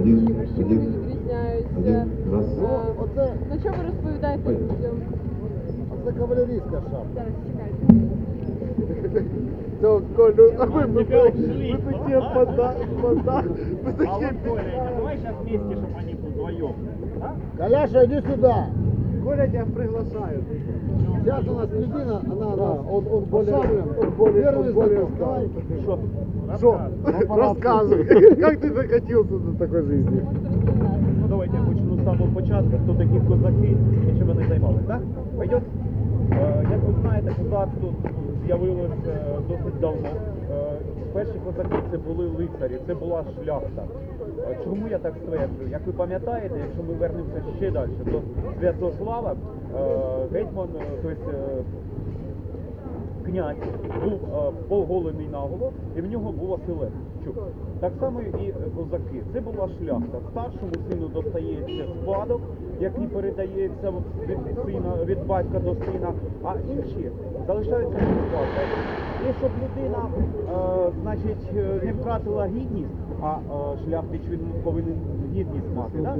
Один, один, відрізняються? один, раз. Е, Оце, На що ви розповідаєте людям? оце кавалерійська шапка. Зараз чекайте. Це Колю, а ви ушли. ви такі пода, пода, ви А такі... вот Коля, давай сейчас вместе, чтобы они вдвоем. А? Коляша, иди сюда. Коля тебя приглашают. Сейчас у нас людина, она да, он, он более, он более, первый знаком. Давай. Что? Что? Рассказывай. Как ты докатился до такой жизни? Ну давайте я почну з самого початку. Хто такі козаки і чим вони займалися, так? Пойдет? Е, Як ви знаєте, козацтво тут з'явилося досить давно. Е, Перші козаки це були лицарі, це була шляхта. Е, Чому я так стверджую? Як ви пам'ятаєте, якщо ми вернемося ще далі, то Святослава е, гетьман, е, тобто е, князь був поголений наголо, і в нього була оселедець. Чук. Так само і е, козаки. Це була шляхта. Старшому сину достається спадок, який передається від сина від батька до сина, а інші залишаються спадка. І щоб людина, е, значить, е, не втратила гідність, а е, шляхтич він повинен гідність мати. Да?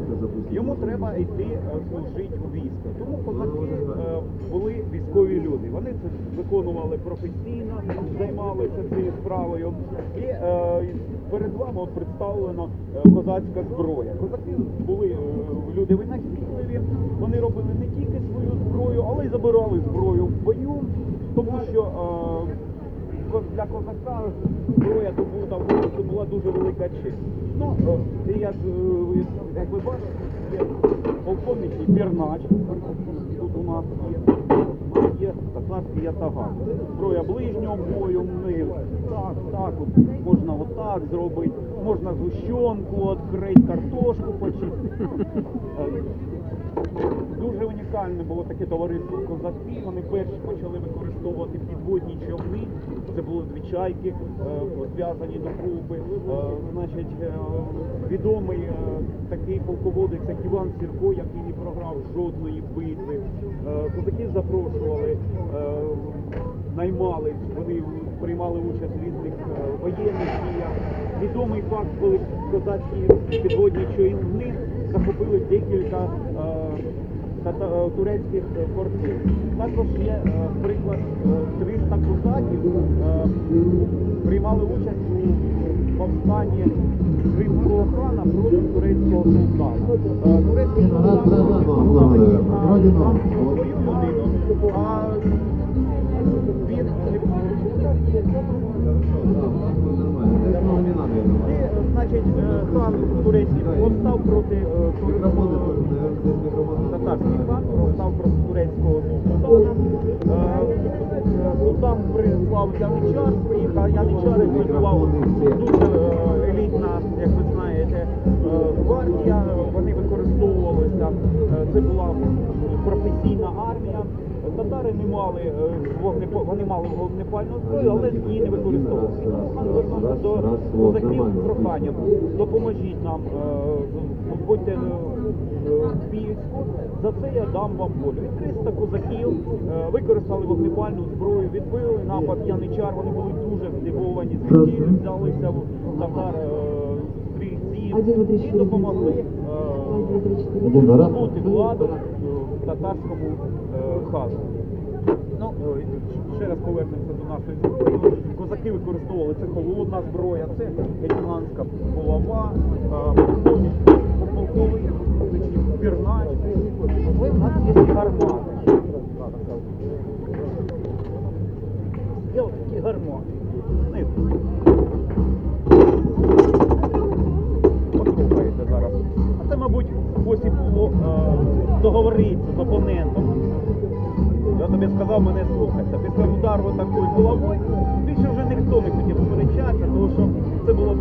Йому треба йти е, служити у військо. Тому козаки е, були військові люди. Вони це виконували професійно, займалися цією справою. І е, перед вами от представлена е, козацька зброя. Козаки були е, люди винахідливі, вони робили не тільки свою зброю, але й забирали зброю в бою, тому що е, для козака зброя добута в це була дуже велика честь. Ну, і як, е, як ви бачите, є полковник і Бернач, тут у нас є. Є татарський ятаган. Зброя ближнього бою, ми так, так, от, можна отак зробити, можна згущенку відкрити, картошку почистити. Дуже унікальне було таке товариство козаки. Вони перші почали використовувати підводні човни. Це були дві чайки, е, зв'язані до купи. Е, Значить, е, відомий такий полководець, як Іван Сірко, який не програв жодної битви. Козаки запрошували, наймали, вони приймали участь в різних воєнних діях. Відомий факт, коли козацькі підводні човни захопили декілька е, е, турецьких е, портів. Також є е, приклад е, 300 козаків е, приймали участь у повстанні кримського хана проти турецького султана. Е, Турецький султан свою людину, а він значить, е, хан турецький повстав проти е, татарський хан повстав проти турецького султана. Е, Султан прислав яничар своїх, а яничари прислав дуже елітна, як ви знаєте, гвардія. Вони використовувалися. Е, Це була професійна армія. Татари не мали е, вогнепо... вони мали вогнепальну зброю, але її не використовували. Звернувся до козаків з проханням. Допоможіть нам, е, будьте е, за це я дам вам волю. І 300 козаків використали вогнепальну зброю, відбили напад яничар, вони були дуже здивовані, звідки взялися в татар стрільці і допомогли е, два, раз. здобути владу е, татарському е, хану. Ну, е, ще раз повернемося до нашої зброї. Козаки використовували це холодна зброя, це гетьманська булава, е, полковий пірнач. Але в нас є гармати. Є такі гармати. Тобі сказав мене слухатися. Після удару такою головою більше вже ніхто не хотів сперечатися, тому що це було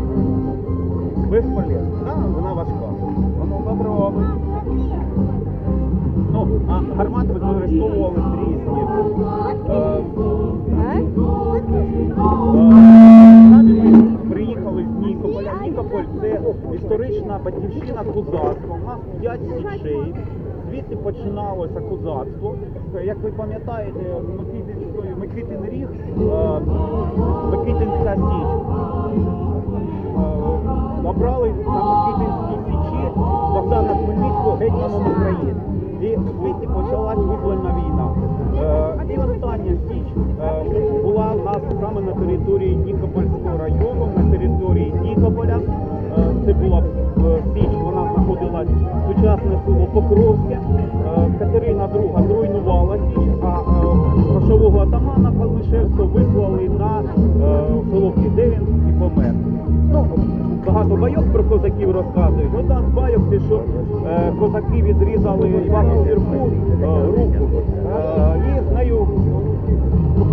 безполезно. Да, вона важка. Воно попробуй. Ну, а гармати використовували різні. Е, ми приїхали з Нікополя. Нікополь це історична батьківщина козацтва. У нас п'ять січей. Звідти починалося козацтво. Як ви пам'ятаєте, Микитинської, Микитин ріг, е, Микитинська січ. Е, Набрали на Микитинській незламному Україні. І в світі почалась визвольна війна. Е, і остання січ е, була у нас саме на території Нікопольського району, на території Нікополя. Е, це була е, вона сучасне село Покровське. Е, Катерина II зруйнувала січ, а е, грошового атамана Калнишевського вислали на е, село Кидевін і помер. Ну, багато байок про козаків розказують. Одна з байок це що козаки відрізали Івану Сірку руку. І з нею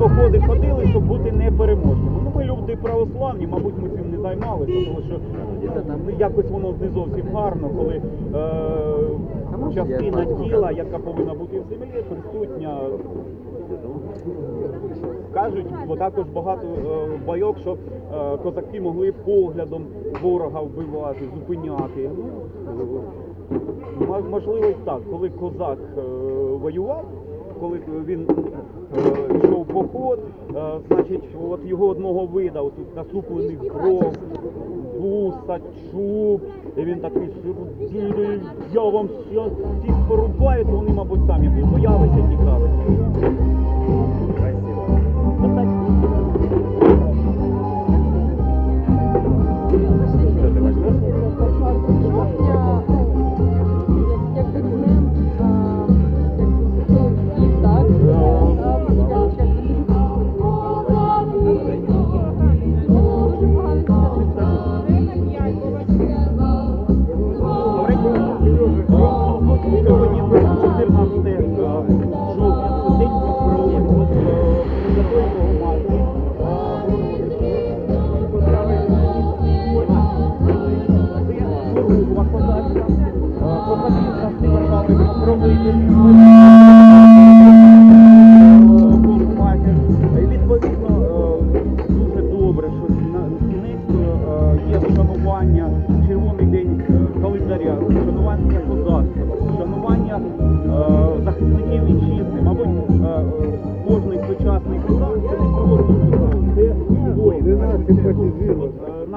походи ходили, щоб бути непереможними. Ну, ми люди православні, мабуть, ми цим займалися, тому що ну, якось воно не зовсім гарно, коли е, частина тіла, яка повинна бути в землі, присутня Кажуть, бо також багато е, байок, що е, козаки могли поглядом ворога вбивати, зупиняти. Ну, можливо, і так, коли козак е, воював, коли він е, йшов в поход, е, значить, от його одного вида, тут насуплений кров, вуса, чуб, і він такий я вам всіх порубаю, то вони, мабуть, самі боялися, тікали. Красиво.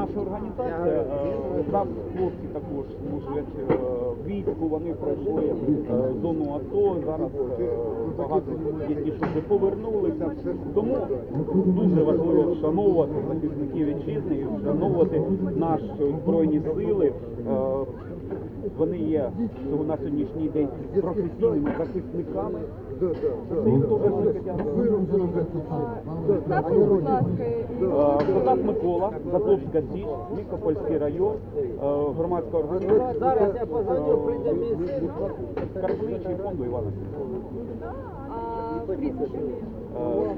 Наша організація, е, там хлопці також служать е, війську, вони пройшли е, зону АТО, зараз е, багато є ті, що вже повернулися. Тому дуже важливо вшановувати захисників вітчизни і вшановувати наші збройні сили. Е, Вони є на сьогоднішній день професійними захисниками. Будь ласка, Е, Козак Микола, Заповська Січ, Нікопольський район, е, громадська організація. Зараз я позвоню, прийде Карпличий фонду Івана. Е,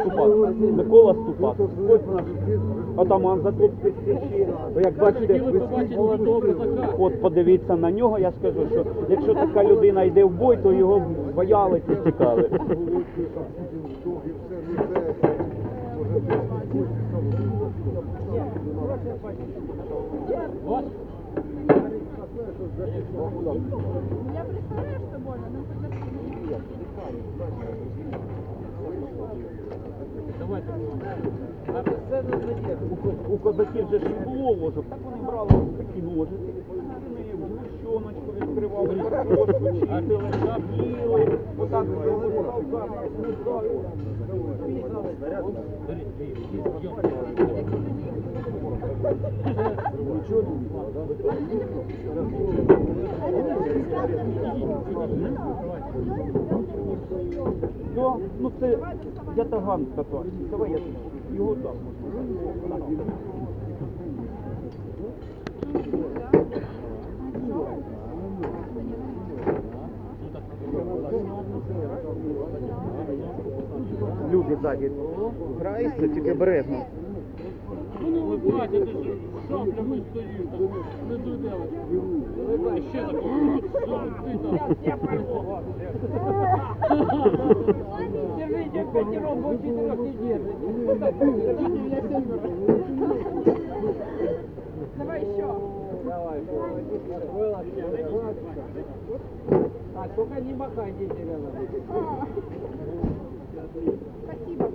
Ступак. Микола Ступак. Ось наш атаман Заковської Січі. Як бачите, от подивіться на нього, я скажу, що якщо така людина йде в бой, то його боялися і тікали. Я представляю, що больно, У, ко- у козаків же ж було так вони брали такі ножики, вони в гущоночку відкривали, картошку чистили, їли, отак робили, руками смикали. Да, ну це ятаган татарський, давай я його так можна. Люди ззаді граються, тільки бережно. Ну не липать, ти ж шаплями стоїш, так не дудели. Ще такого, ти там? Держите, пятером, вы четырех не держите. Давай еще. А, только не махайте рядом. Спасибо.